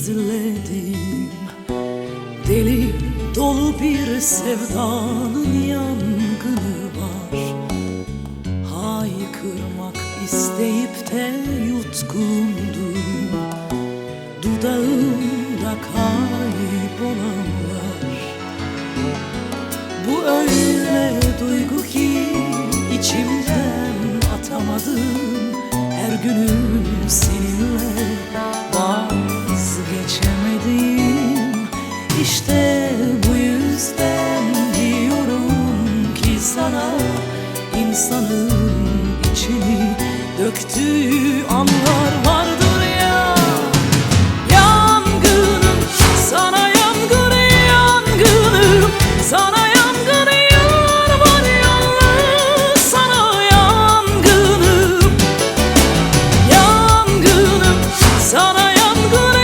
gizledim Deli dolu bir sevdanın yangını var. Haykırmak isteyip de yutkundum Dudağımda kaybolanlar Bu öyle duygu ki içimden atamadım. Her günüm seninle sana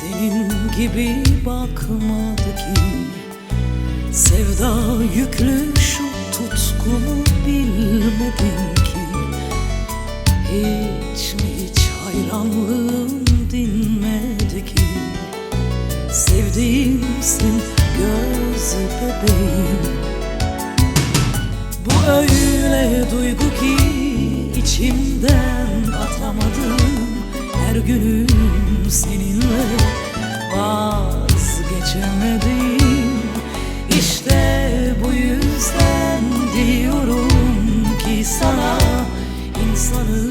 senin gibi bakmadı ki. Sevda yüklü şu tutkumu bilmedin ki. Hiç mi hiç hayranlığım dinmedi ki? Sevdiğimsin göz bebeğim. Bu öyle duygu ki içimden atamadım Her günüm seninle vazgeçemedim. İşte bu yüzden diyorum ki sana insanın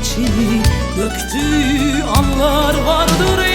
içini döktüğü anlar vardır